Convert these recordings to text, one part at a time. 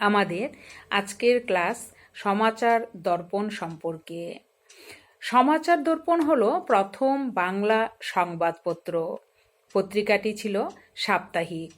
আমাদের আজকের ক্লাস সমাচার দর্পণ সম্পর্কে। সমাচার দর্পণ হলো প্রথম বাংলা সংবাদপত্র। পত্রিকাটি ছিল সাপ্তাহিক।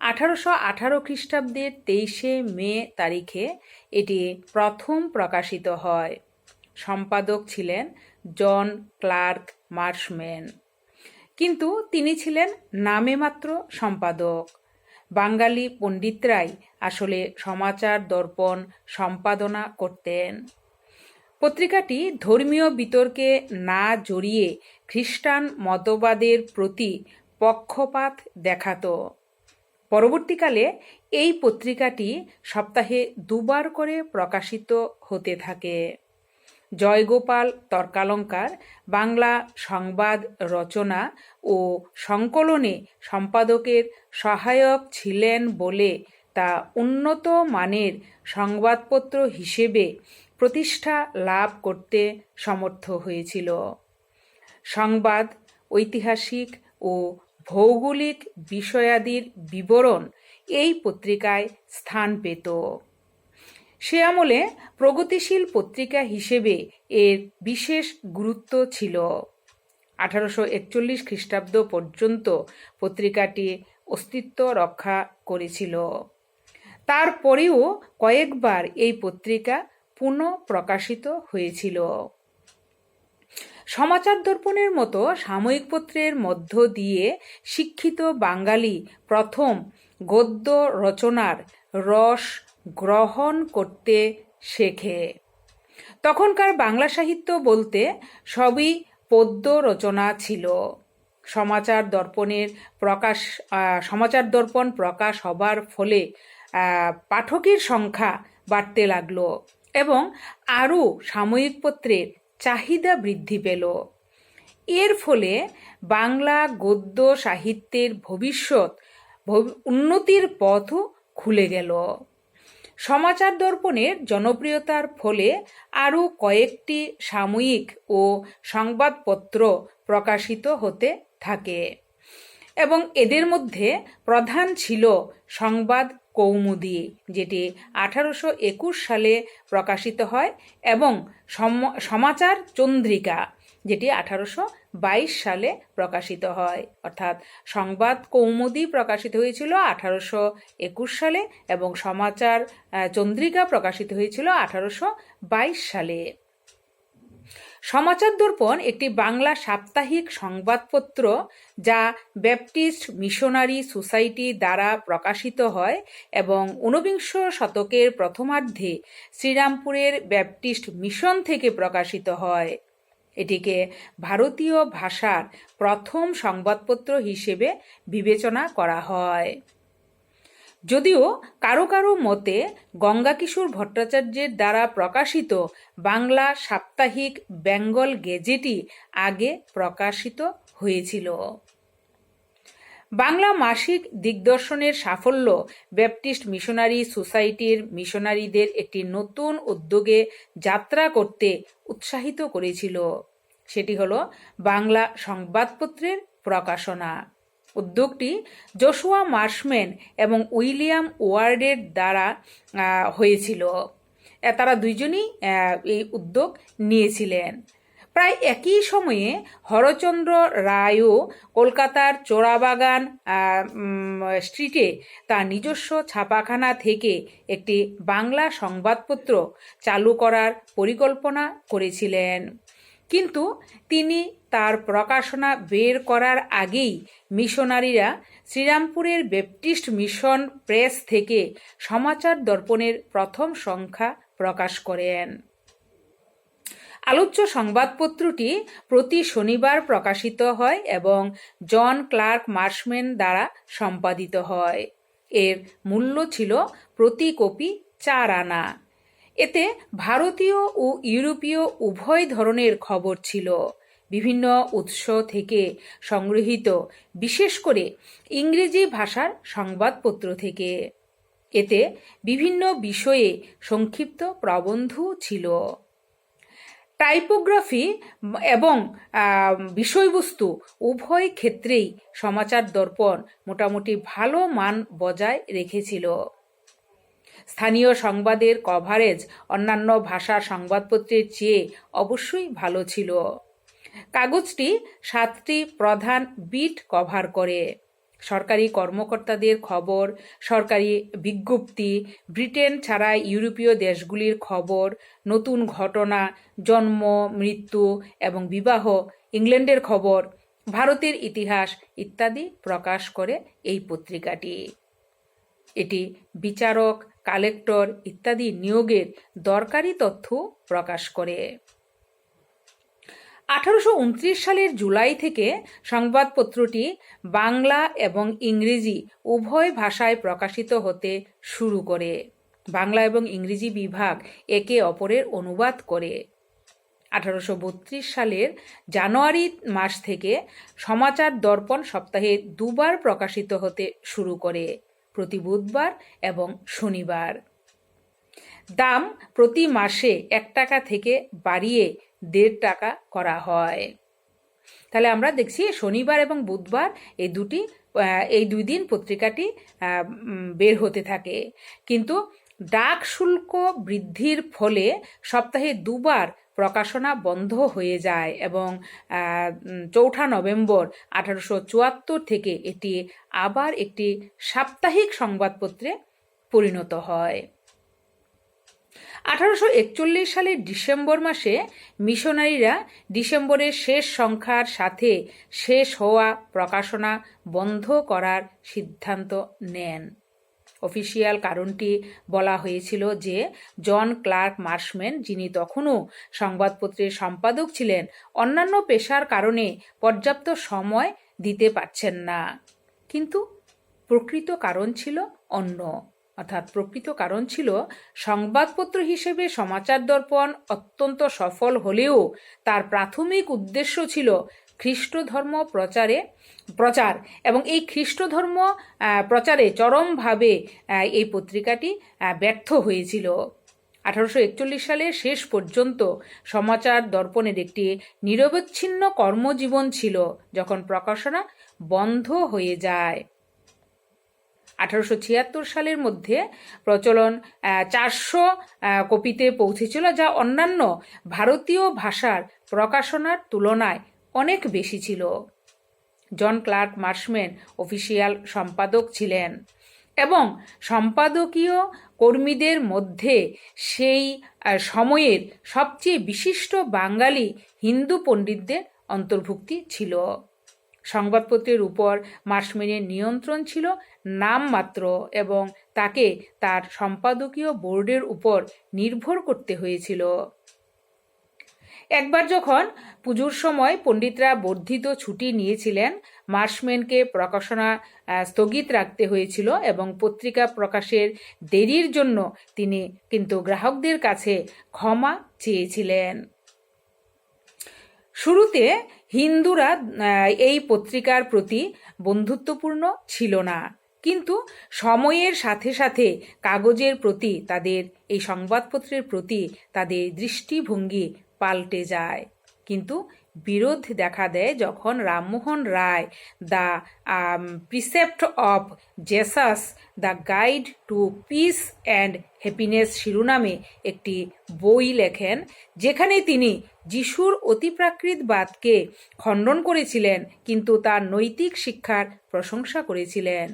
আঠারোশো আঠারো খ্রিস্টাব্দের তেইশে মে তারিখে এটি প্রথম প্রকাশিত হয়। সম্পাদক ছিলেন জন ক্লার্ক মার্শম্যান। কিন্তু তিনি ছিলেন নামে মাত্র সম্পাদক। বাঙালি পণ্ডিতরাই আসলে সমাচার দর্পণ, সম্পাদনা করতেন। পত্রিকাটি ধর্মীয় বিতর্কে না জড়িয়ে খ্রিস্টান মতবাদের প্রতি পক্ষপাত দেখাতো। পরবর্তীকালে এই পত্রিকাটি সপ্তাহে দুবার করে প্রকাশিত হতে থাকে। জয়গোপাল তর্কালঙ্কার, বাংলা সংবাদ রচনা ও সংকলনে সম্পাদকের সহায়ক ছিলেন বলে তা উন্নত মানের সংবাদপত্র হিসেবে প্রতিষ্ঠা লাভ করতে সমর্থ হয়েছিল। সংবাদ, ঐতিহাসিক ও ভৌগোলিক বিষয়াদির বিবরণ এই পত্রিকায় স্থান পেত। সে আমলে প্রগতিশীল পত্রিকা হিসেবে এর বিশেষ গুরুত্ব ছিল। আঠারোশো একচল্লিশ খ্রিস্টাব্দ পর্যন্ত পত্রিকাটি অস্তিত্ব রক্ষা করেছিল। তারপরেও কয়েকবার এই পত্রিকা পুনঃ প্রকাশিত হয়েছিল। সমাচার দর্পণের মতো সাময়িক পত্রের মধ্য দিয়ে শিক্ষিত বাঙালি প্রথম গদ্য রচনার রস গ্রহণ করতে শেখে। তখনকার বাংলা সাহিত্য বলতে সবই পদ্য রচনা ছিল। সমাচার দর্পণের প্রকাশ সমাচার দর্পণ প্রকাশ হবার ফলে পাঠকের সংখ্যা বাড়তে লাগল এবং আরও সাময়িক পত্রের চাহিদা বৃদ্ধি পেল। এর ফলে বাংলা গদ্য সাহিত্যের ভবিষ্যৎ উন্নতির পথও খুলে গেল। সমাচার দর্পণের জনপ্রিয়তার ফলে আরও কয়েকটি সাময়িক ও সংবাদপত্র প্রকাশিত হতে থাকে। এবং এদের মধ্যে প্রধান ছিল সংবাদ কৌমুদি, যেটি আঠারোশো একুশ সালে প্রকাশিত হয়, এবং সমাচার চন্দ্রিকা, যেটি আঠারোশো বাইশ সালে প্রকাশিত হয়। অর্থাৎ সংবাদ কৌমুদি প্রকাশিত হয়েছিল আঠারোশো একুশ সালে এবং সমাচার চন্দ্রিকা প্রকাশিত হয়েছিল আঠারোশো বাইশ সালে। সমাচার দর্পণ একটি বাংলা সাপ্তাহিক সংবাদপত্র যা ব্যাপটিস্ট মিশনারি সোসাইটি দ্বারা প্রকাশিত হয় এবং ঊনবিংশ শতকের প্রথমার্ধে শ্রীরামপুরের ব্যাপটিস্ট মিশন থেকে প্রকাশিত হয়। এটিকে ভারতীয় ভাষার প্রথম সংবাদপত্র হিসেবে বিবেচনা করা হয়। যদিও কারও কারও মতে গঙ্গাকিশোর ভট্টাচার্যের দ্বারা প্রকাশিত বাংলা সাপ্তাহিক বেঙ্গল গেজেটই আগে প্রকাশিত হয়েছিল। বাংলা মাসিক দিগদর্শনের সাফল্য ব্যাপটিস্ট মিশনারি সোসাইটির মিশনারিদের একটি নতুন উদ্যোগে যাত্রা করতে উৎসাহিত করেছিল। সেটি হল বাংলা সংবাদপত্রের প্রকাশনা। উদ্যোগটি জোশুয়া মার্শম্যান এবং উইলিয়াম ওয়ার্ডের দ্বারা হয়েছিল। তারা দুইজনই এই উদ্যোগ নিয়েছিলেন। প্রায় একই সময়ে হরচন্দ্র রায়ও কলকাতার চোরাবাগান স্ট্রিটে তার নিজস্ব ছাপাখানা থেকে একটি বাংলা সংবাদপত্র চালু করার পরিকল্পনা করেছিলেন। কিন্তু তিনি তার প্রকাশনা বের করার আগেই মিশনারিরা শ্রীরামপুরের বেপটিস্ট মিশন প্রেস থেকে সমাচার দর্পণের প্রথম সংখ্যা প্রকাশ করেন। আলোচ্য সংবাদপত্রটি প্রতি শনিবার প্রকাশিত হয় এবং জন ক্লার্ক মার্শম্যান দ্বারা সম্পাদিত হয়। এর মূল্য ছিল প্রতি কপি চার আনা। এতে ভারতীয় ও ইউরোপীয় উভয় ধরনের খবর ছিল। বিভিন্ন উৎস থেকে সংগৃহীত, বিশেষ করে ইংরেজি ভাষার সংবাদপত্র থেকে। এতে বিভিন্ন বিষয়ে সংক্ষিপ্ত প্রবন্ধ ছিল। টাইপোগ্রাফি এবং বিষয়বস্তু উভয় ক্ষেত্রেই সমাচার দর্পণ মোটামুটি ভালো মান বজায় রেখেছিল। স্থানীয় সংবাদের কভারেজ অন্যান্য ভাষার সংবাদপত্রের চেয়ে অবশ্যই ভালো ছিল। কাগজটি সাতটি প্রধান বিট কভার করে। সরকারি কর্মকর্তাদের খবর, সরকারি বিজ্ঞপ্তি, ব্রিটেন ছাড়া ইউরোপীয় দেশগুলির খবর, নতুন ঘটনা, জন্ম, মৃত্যু এবং বিবাহ, ইংল্যান্ডের খবর, ভারতের ইতিহাস ইত্যাদি প্রকাশ করে এই পত্রিকাটি। এটি বিচারক কালেক্টর ইত্যাদি নিয়োগের দরকারি তথ্য প্রকাশ করে। আঠারোশো উনত্রিশ সালের জুলাই থেকে সংবাদপত্রটি বাংলা এবং ইংরেজি উভয় ভাষায় প্রকাশিত হতে শুরু করে। বাংলা এবং ইংরেজি বিভাগ একে অপরের অনুবাদ করে। আঠারোশো বত্রিশ সালের জানুয়ারি মাস থেকে সমাচার দর্পণ সপ্তাহে দুবার প্রকাশিত হতে শুরু করে। প্রতি বুধবার এবং শনিবার। দাম প্রতি মাসে এক টাকা থেকে বাড়িয়ে দেড় টাকা করা হয়। তাহলে আমরা দেখছি শনিবার এবং বুধবার এই দুটি এই দুই দিন পত্রিকাটি বের হতে থাকে। কিন্তু ডাক শুল্ক বৃদ্ধির ফলে সপ্তাহে দুবার প্রকাশনা বন্ধ হয়ে যায় এবং চৌঠা নভেম্বর আঠারোশো চুয়াত্তর থেকে এটি আবার একটি সাপ্তাহিক সংবাদপত্রে পরিণত হয়। আঠারোশো একচল্লিশ সালের ডিসেম্বর মাসে মিশনারিরা ডিসেম্বরের শেষ সংখ্যার সাথে শেষ হওয়া প্রকাশনা বন্ধ করার সিদ্ধান্ত নেন। অফিসিয়াল কারণটি বলা হয়েছিল যে, জন ক্লার্ক মার্শম্যান, যিনি তখনও সংবাদপত্রের সম্পাদক ছিলেন, অন্যান্য পেশার কারণে পর্যাপ্ত সময় দিতে পারছেন না। কিন্তু প্রকৃত কারণ ছিল অন্য। অর্থাৎ প্রকৃত কারণ ছিল, সংবাদপত্র হিসেবে সমাচার দর্পণ অত্যন্ত সফল হলেও তার প্রাথমিক উদ্দেশ্য ছিল খ্রিস্ট ধর্ম প্রচারে, প্রচার এবং এই খ্রিস্ট ধর্ম প্রচারে চরমভাবে এই পত্রিকাটি ব্যর্থ হয়েছিল। আঠারোশো একচল্লিশ সালের শেষ পর্যন্ত সমাচার দর্পণের একটি নিরবচ্ছিন্ন কর্মজীবন ছিল, যখন প্রকাশনা বন্ধ হয়ে যায়। আঠারোশো ছিয়াত্তর সালের মধ্যে প্রচলন চারশো কপিতে পৌঁছেছিল, যা অন্যান্য ভারতীয় ভাষার প্রকাশনার তুলনায় অনেক বেশি ছিল। জন ক্লার্ক মার্শম্যান অফিসিয়াল সম্পাদক ছিলেন এবং সম্পাদকীয় কর্মীদের মধ্যে সেই সময়ের সবচেয়ে বিশিষ্ট বাঙালি হিন্দু পণ্ডিতদের অন্তর্ভুক্তি ছিল। সংবাদপত্রের উপর মার্শম্যানের নিয়ন্ত্রণ ছিল নামমাত্র এবং তাকে তার সম্পাদকীয় বোর্ডের উপর নির্ভর করতে হয়েছিল। একবার যখন পুজোর সময় পণ্ডিতরা বর্ধিত ছুটি নিয়েছিলেন মার্শম্যানকে প্রকাশনা স্থগিত রাখতে হয়েছিল এবং পত্রিকা প্রকাশের দেরির জন্য তিনি কিন্তু গ্রাহকদের কাছে ক্ষমা চেয়েছিলেন। শুরুতে হিন্দুরা এই পত্রিকার প্রতি বন্ধুত্বপূর্ণ ছিল না। কিন্তু সময়ের সাথে সাথে কাগজের প্রতি তাদের, এই সংবাদপত্রের প্রতি তাদের দৃষ্টিভঙ্গি পাল্টে যায়। কিন্তু বিরোধ দেখা দেয় যখন Rammohan Roy the precept of Jesus the guide to peace and happiness শিরোনামে একটি বই লেখেন যেখানে তিনি যিশুর অতিপ্রাকৃতবাদকে খণ্ডন করেছিলেন, কিন্তু তার নৈতিক শিক্ষার প্রশংসা করেছিলেন।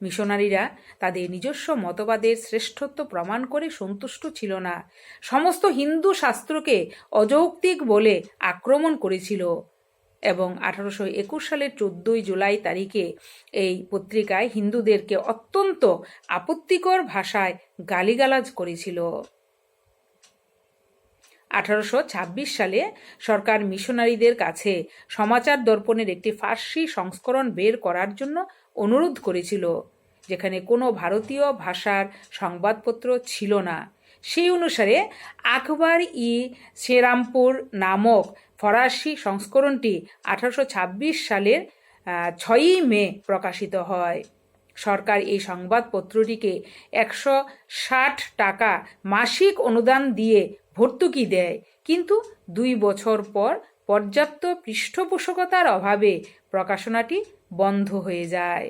মিশনারিরা তাদের নিজস্ব মতবাদের শ্রেষ্ঠত্ব প্রমাণ করে সন্তুষ্ট ছিল না। সমস্ত হিন্দু শাস্ত্রকে অযৌক্তিক বলে আক্রমণ করেছিল এবং আঠারোশো একুশ সালের চোদ্দই জুলাই তারিখে এই পত্রিকায় হিন্দুদেরকে অত্যন্ত আপত্তিকর ভাষায় গালিগালাজ করেছিল। আঠারোশো ছাব্বিশ সালে সরকার মিশনারিদের কাছে সমাচার দর্পণের একটি ফার্সি সংস্করণ বের করার জন্য অনুরোধ করেছিল, যেখানে কোনো ভারতীয় ভাষার সংবাদপত্র ছিল না। সেই অনুসারে আকবর ই শ্রীরামপুর নামক ফরাসি সংস্করণটি আঠারোশো ছাব্বিশ সালের ছয়ই মে প্রকাশিত হয়। সরকার এই সংবাদপত্রটিকে একশো ষাট টাকা মাসিক অনুদান দিয়ে ভর্তুকি দেয়। কিন্তু দুই বছর পর পর্যাপ্ত পৃষ্ঠপোষকতার অভাবে প্রকাশনাটি বন্ধ হয়ে যায়।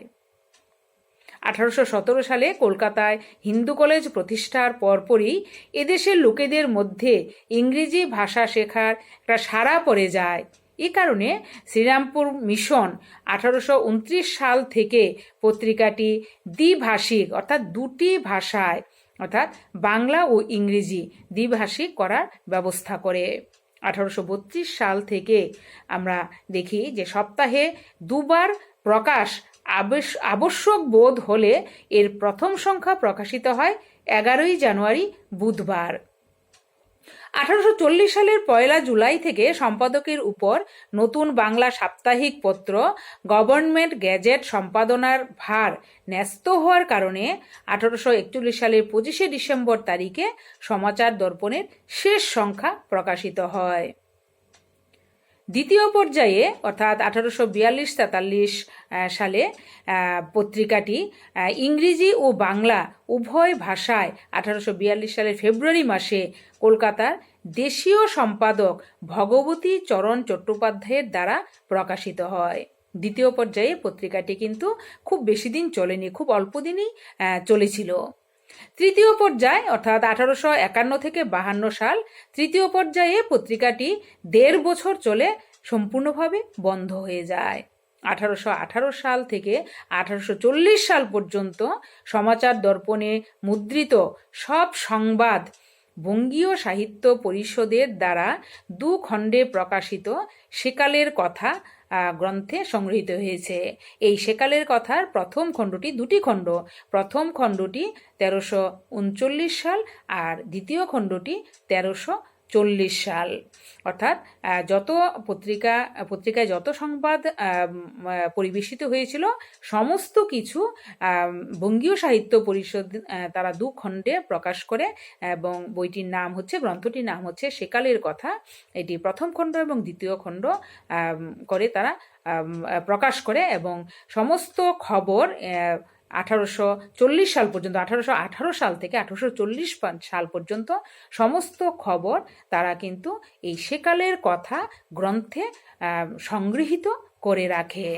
আঠারোশো সতেরো সালে কলকাতায় হিন্দু কলেজ প্রতিষ্ঠার পরপরই এদেশের লোকেদের মধ্যে ইংরেজি ভাষা শেখার একটা সাড়া পড়ে যায়। এ কারণে শ্রীরামপুর মিশন আঠারোশো উনত্রিশ সাল থেকে পত্রিকাটি দ্বিভাষিক অর্থাৎ দুটি ভাষায় অর্থাৎ বাংলা ও ইংরেজি দ্বিভাষিক করার ব্যবস্থা করে। আঠারোশো বত্রিশ সাল থেকে আমরা দেখি যে সপ্তাহে দুবার প্রকাশ আবশ- আবশ্যক বোধ হলে এর প্রথম সংখ্যা প্রকাশিত হয় এগারোই জানুয়ারি বুধবার। আঠারোশো চল্লিশ সালের পয়লা জুলাই থেকে সম্পাদকের উপর নতুন বাংলা সাপ্তাহিক পত্র, গভর্নমেন্ট গ্যাজেট সম্পাদনার ভার ন্যস্ত হওয়ার কারণে আঠারোশো একচল্লিশ সালের পঁচিশে ডিসেম্বর তারিখে সমাচার দর্পণের শেষ সংখ্যা প্রকাশিত হয়। দ্বিতীয় পর্যায়ে, অর্থাৎ আঠারোশো বিয়াল্লিশ তেতাল্লিশ সালে পত্রিকাটি ইংরেজি ও বাংলা উভয় ভাষায় আঠারোশো বিয়াল্লিশ সালের ফেব্রুয়ারি মাসে কলকাতার দেশীয় সম্পাদক ভগবতী চরণ চট্টোপাধ্যায়ের দ্বারা প্রকাশিত হয়। দ্বিতীয় পর্যায়ে পত্রিকাটি কিন্তু খুব বেশি দিন চলেনি, খুব অল্প দিনই চলেছিল। তৃতীয় পর্যায়, অর্থাৎ আঠারোশো একান্ন থেকে বাহান্ন সাল, তৃতীয় পর্যায়ে পত্রিকাটি দেড় বছর চলে সম্পূর্ণভাবে বন্ধ হয়ে যায়। আঠারোশো আঠারো সাল থেকে আঠারোশো চল্লিশ সাল পর্যন্ত সমাচার দর্পণে মুদ্রিত সব সংবাদ বঙ্গীয় সাহিত্য পরিষদের দ্বারা দু খণ্ডে প্রকাশিত সেকালের কথা গ্রন্থে সংগৃহীত হয়েছে। এই সেকালের কথার প্রথম খণ্ডটি দুটি খণ্ড। প্রথম খণ্ডটি তেরোশো উনচল্লিশ সাল আর দ্বিতীয় খণ্ডটি তেরোশো চল্লিশ সাল। অর্থাৎ যত পত্রিকা, পত্রিকায় যত সংবাদ পরিবেশিত হয়েছিল, সমস্ত কিছু বঙ্গীয় সাহিত্য পরিষদ তারা দু খণ্ডে প্রকাশ করে এবং বইটির নাম হচ্ছে, গ্রন্থটির নাম হচ্ছে সেকালের কথা। এটি প্রথম খণ্ড এবং দ্বিতীয় খণ্ড করে তারা প্রকাশ করে এবং সমস্ত খবর আঠারোশো চল্লিশ সাল পর্যন্ত, আঠারোশো আঠারো সাল থেকে আঠারোশো চল্লিশ সাল পর্যন্ত সমস্ত খবর তারা কিন্তু এই সেকালের কথা গ্রন্থে সংগৃহীত করে রাখে।